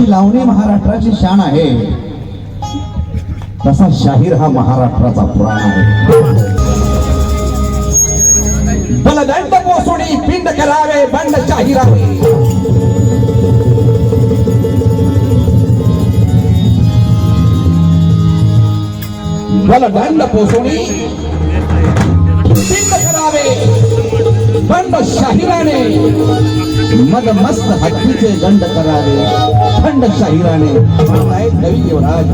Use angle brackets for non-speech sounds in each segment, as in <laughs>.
जशी लावणी महाराष्ट्राची शान आहे. तसा शाहीर हा महाराष्ट्राचा पुराण आहे. बलदंड पोसोडी पिंड करावे बंड शाहिरावे बलदंड पोसोडी पिंड करावे बंड शाहिराने मग मस्त हत्तीचे दंड करावे. अखंड शाहिराने म्हणतायत कवी युवराज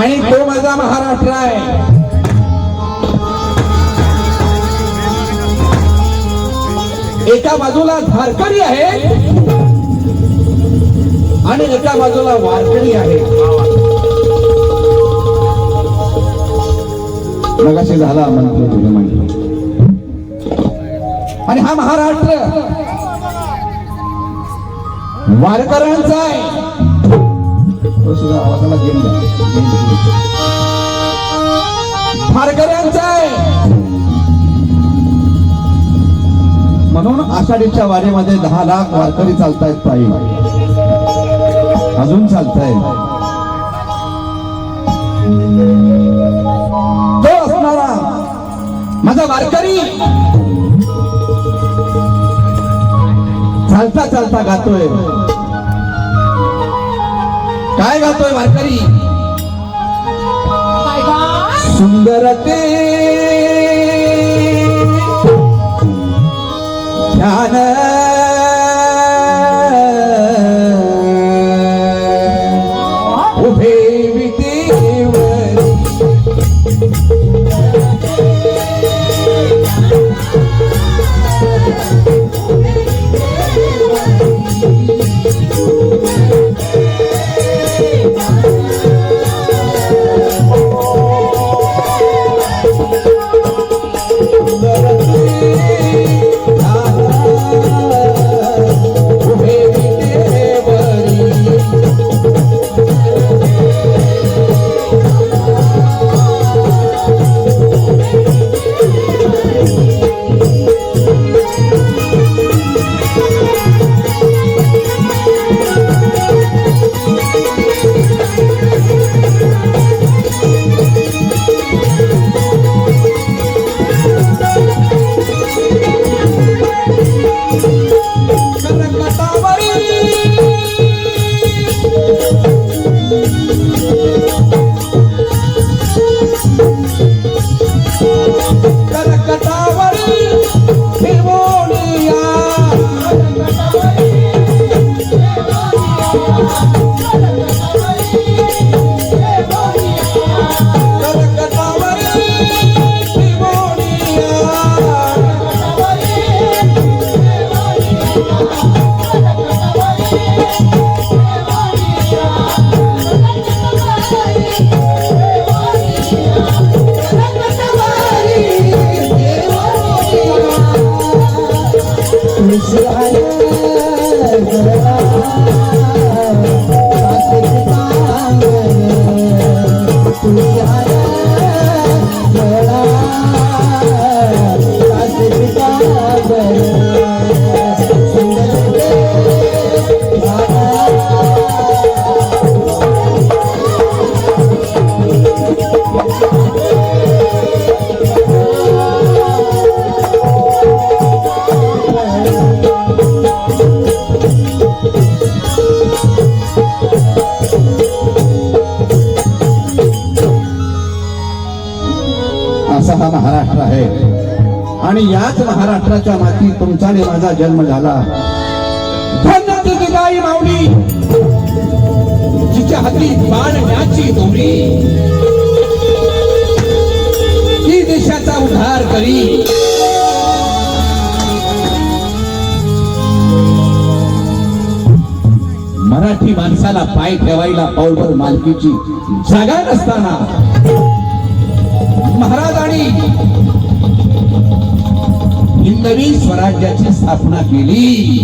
आणि तो माझा महाराष्ट्र आहे. एका बाजूला झारकरी आहे आणि एका बाजूला वारकरी आहे. मगाशी झाला म्हणतो तुझं म्हणजे आणि हा महाराष्ट्र वारकऱ्यांचा आहे. वारकऱ्यांचा आहे. म्हणून आषाढीच्या वारीमध्ये दहा लाख वारकरी चालतायत पायी अजून चालताय तो असणारा माझा वारकरी चालता चालता गातोय. काय गातोय वारकरी? सुंदर ते ध्यान ترى असा हा महाराष्ट्र आहे आणि याच महाराष्ट्राच्या माती तुमचा आणि माझा जन्म झाला. धन्य ती गिदाई माऊली. जिच्या हाती बाणण्याची दोरी. ती देशाचा उद्धार करी. मराठी माणसाला पाय ठेवायला पावडर मालकीची जागा नसताना महाराजांनी हिंदवी स्वराज्याची स्थापना केली.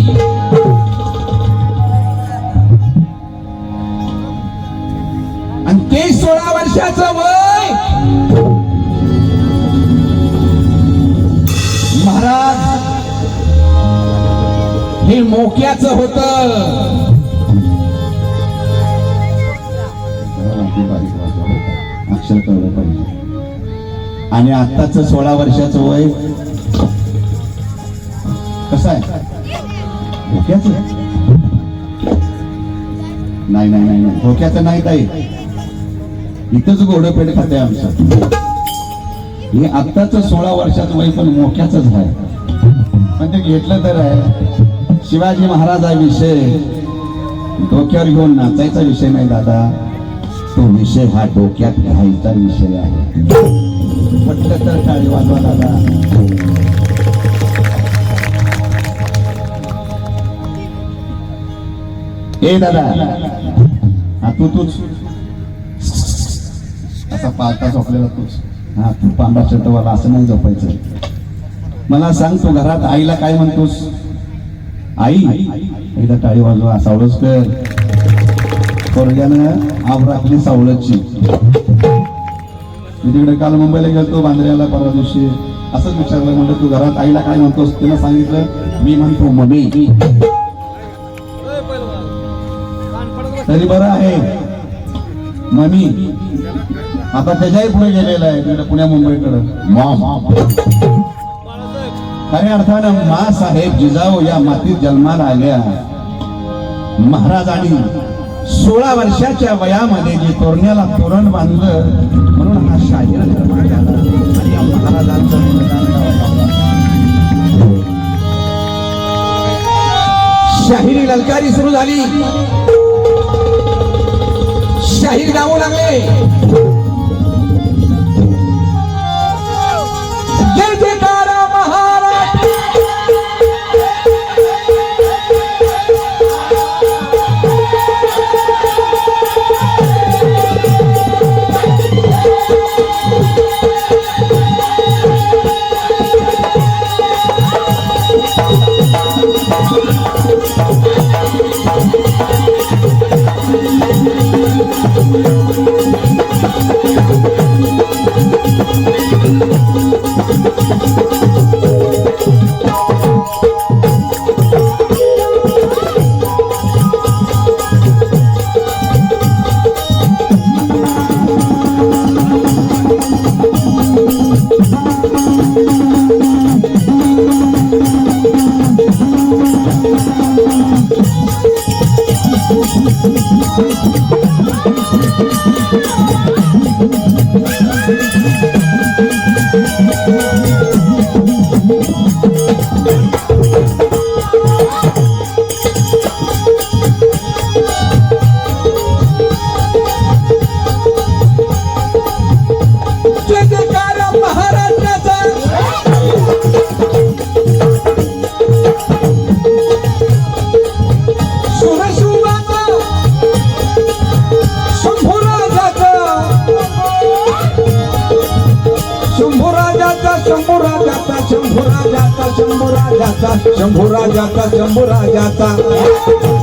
आणि ते सोळा वर्षाचं वय महाराज हे मोक्याचं होत. अक्षर कळलं पाहिजे. आणि आत्ताच सोळा वर्षाचं वय कसं आहे? नाही नाही नाही नाही. धोक्याचं नाही ताई. इथंच घोडं खाते आमचं. हे आत्ताच सोळा वर्षाचं वय पण मोक्याच आहे पण ते घेतलं तर आहे. शिवाजी महाराजाविषयी डोक्यावर घेऊन नाचायचा विषय नाही दादा. तो विषय हा डोक्यात घ्यायचा विषय आहे. म्हटलं तर टाळी वाजवा दादा ए दादा. हा तू तूच. असा पालता झोपलेला तूच. हा तू पांढरा चटवाला असं नाही झोपायचं. मला सांग तू घरात आईला काय म्हणतोस? आई एकदा टाळी वाजवा सावळच कर. पोरग्यानं आभ राखली सावळची मी तिकडे काल मुंबईला गेलतो बांद्र्याला परवा दिवशी. असंच विचारलं म्हणलं तू घरात आईला काय म्हणतोस? तिनं सांगितलं मी म्हणतो मम्मी. तरी बरं आहे. मम्मी आता त्याच्याही पुढे गेलेला आहे तिकडे पुण्या मुंबईकडे. खऱ्या अर्थानं मा साहेब जिजाऊ या मातीत जन्माला आल्या. महाराजांनी सोळा वर्षाच्या वयामध्ये जे तोरण्याला तोरण बांधलं शाही निर्माण झाला आणि या शाहिरी ललकारी सुरू झाली. शाहीर गाऊ लागले. राजाचा शंभू राजाचा शंभू राजाचा.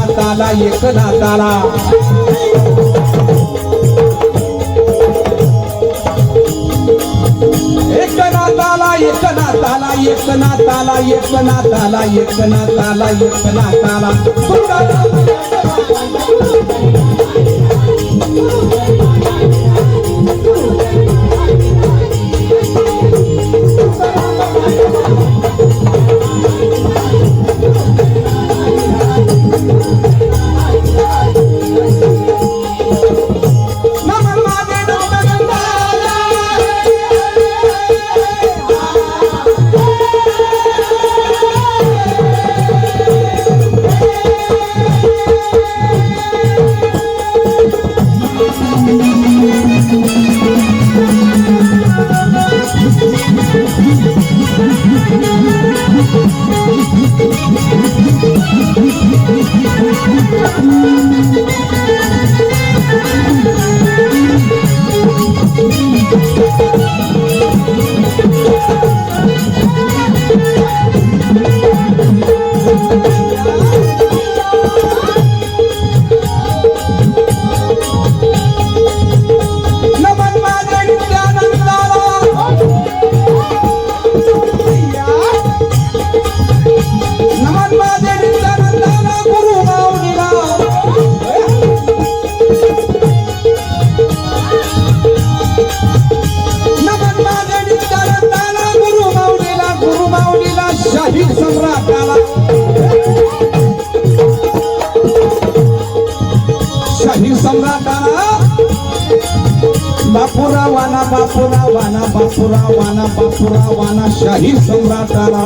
नाताला एक नाताला. एक नाताला एक नाताला एक नाताला एक नाताला एक नाताला एक नाताला. शाही सम्राटाला बापुरा वाना बापुरा वाना बापुरा वाना बापुरा वाना शाही सम्राटाला.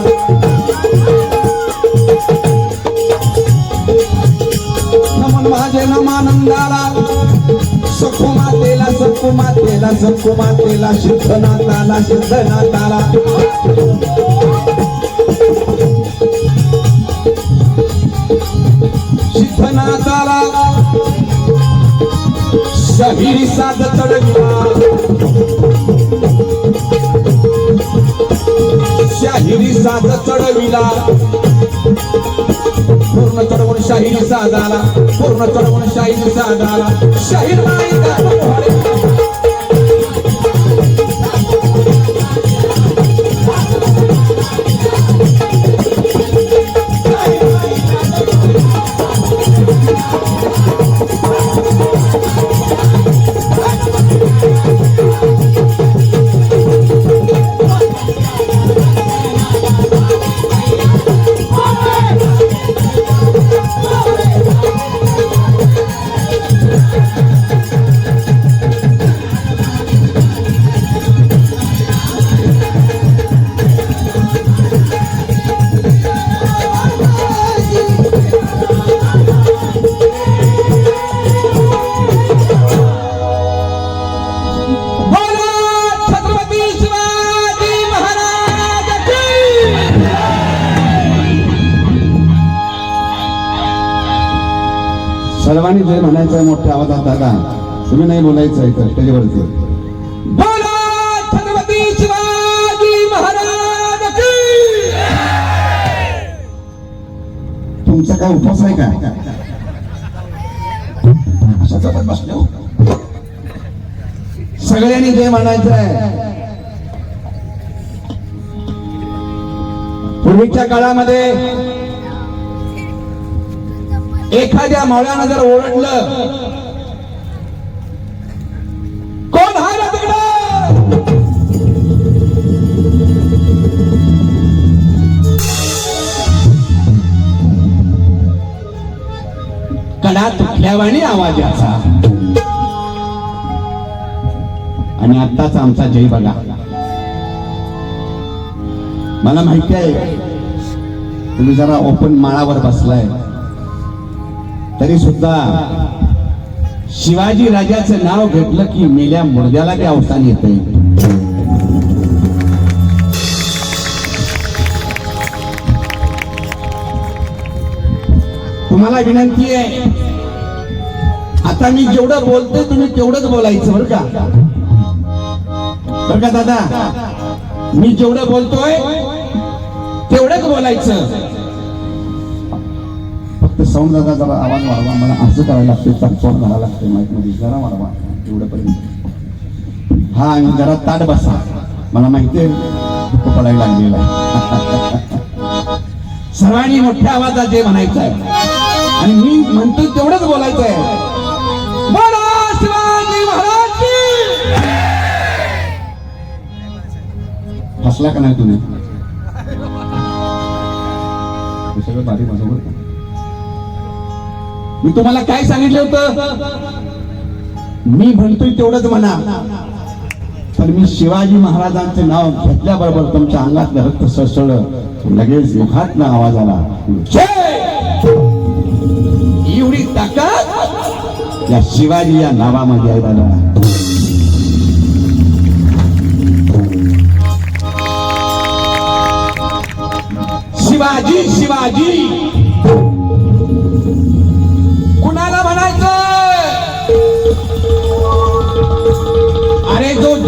नमन माझे नमानंदाला. सखुमातेला सखुमातेला सखुमातेला सिद्धनाथाला सिद्धनाथाला. सिद्धनाथाला शहिरी साध चढविला शाहिरी साध चढविला पूर्ण चढवून शाहिरी साधाला। पूर्ण चढवून शाहिरी साधाला। शाहीर माईचा जे म्हणायचं मोठ्या आवाजात दादा तुम्ही नाही बोलायचं आहे तर त्याच्यावरती तुमचा काय उपवास आहे का हो. सगळ्यांनी जे म्हणायचं आहे पूर्वीच्या काळामध्ये एखाद्या मावळ्यानं जर ओरडलं कोण हा ना तिकडं? कडा तुटल्यावानी आवाजाचा आणि आत्ताच आमचा जय बघा. मला माहिती आहे तुम्ही जरा ओपन माळावर बसलाय. तरी सुद्धा शिवाजी राजाचं नाव घेतलं की मेल्या मुर्द्याला ते अवसान येते. तुम्हाला विनंती आहे आता मी जेवढं बोलतोय तुम्ही तेवढंच बोलायचं बरं का? बरं का दादा? मी जेवढं बोलतोय तेवढंच बोलायचं. फक्त साऊंड दादा जरा आवाज वाढवा. मला असं करायला लागते तडफोड घालायला लागते माईकमध्ये जरा वाढवा. एवढं पर्यंत हा आणि जरा ताट बसा. मला माहिती आहे दुःख पडायला लागलेलं आहे. <laughs> सर्वांनी मोठ्या आवाजात जे म्हणायचं आहे आणि मी म्हणतो तेवढंच बोलायचं आहे हसला का नाही तुम्ही? सगळं बारी माझं बरं मी तुम्हाला काय सांगितलं होतं? मी म्हणतोय तेवढंच म्हणा. पण मी शिवाजी महाराजांचे नाव घेतल्याबरोबर तुमच्या अंगात रक्त सळसळ लगेच मुखात ना आवाज आला. एवढी ताकद? या शिवाजी या नावामध्ये आहे दादा शिवाजी शिवाजी!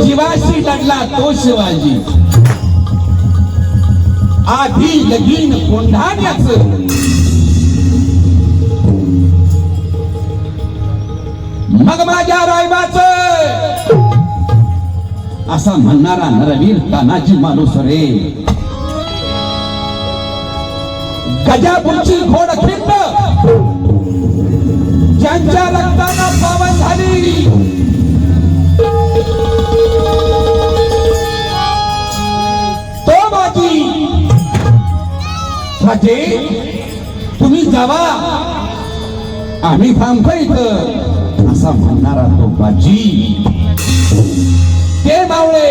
जीवाशी लढला तो शिवाजी. आधी लगीन कोंढाण्याच. मग माझ्या रायबाच. असा म्हणणारा नरवीर तानाजी माणूस रे. गजापूरची घोड खिंड ज्यांच्या रक्ताना राजे तुम्ही जावा. आम्ही थांबतो इथं. असा म्हणणारा तो बाजी. ते मावळे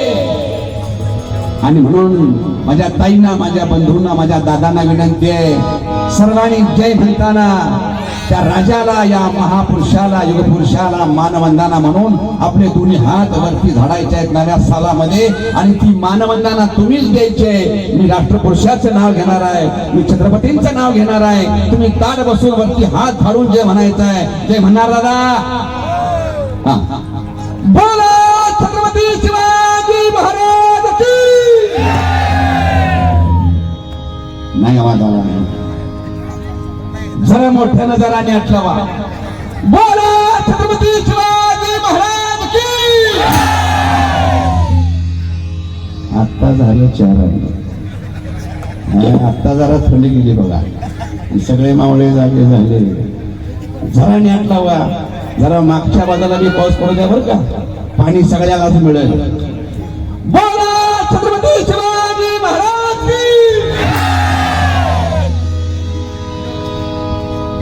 आणि म्हणून माझ्या ताईंना माझ्या बंधूंना माझ्या दादांना विनंती आहे. सर्वांनी जय म्हणताना त्या राजाला या महापुरुषाला युगपुरुषाला मानवंदना म्हणून आपले दोन्ही हात वरती झाडायचे आहेत नव्या सालामध्ये. आणि ती मानवंदना तुम्हीच द्यायचे. मी राष्ट्रपुरुषाचं नाव घेणार आहे. मी छत्रपतींचं नाव घेणार आहे. तुम्ही ताड बसून वरती हात झाडून जे म्हणायचं आहे जय म्हणणार दादा. बोला छत्रपती शिवाजी महाराज नाही आवाज आला. जरा मोठ्यानं जरा नीट लावा बोला छत्रपती शिवाजी महाराज की! आत्ता झालं चार आता आत्ता जरा थंडी गेली बघा. सगळे मावळे जागे झाले. जरा नीट लावा. जरा मागच्या बाजूला मी पाऊस पडू द्या बरं का. पाणी सगळ्या अजून मिळेल.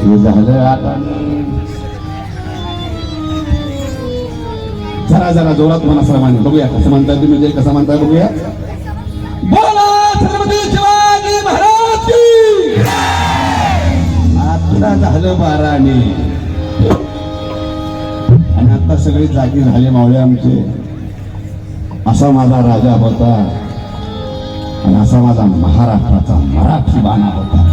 हे झालं आता जरा जरा जोरात म्हणा सर्वांनी बघूया कसं म्हणताय तुम्ही जय कसं म्हणताय बघूया. बोला छत्रपती शिवाजी महाराज आता झालं बाराने आणि आता सगळे जागी झाले मावळे आमचे. असा माझा राजा होता. आणि असा माझा महाराष्ट्राचा मराठी बाणा होता.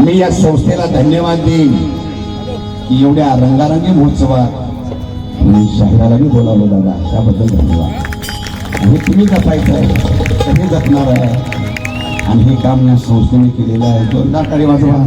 मी या संस्थेला धन्यवाद देईन की एवढ्या रंगारंगी महोत्सवात मी शाहिरालाही बोलावलं दादा त्याबद्दल धन्यवाद. आणि तुम्ही जपायचं आहे तुम्ही जपणार आहे. आणि हे काम या संस्थेने केलेलं आहे. जोरदार टाळी वाजवा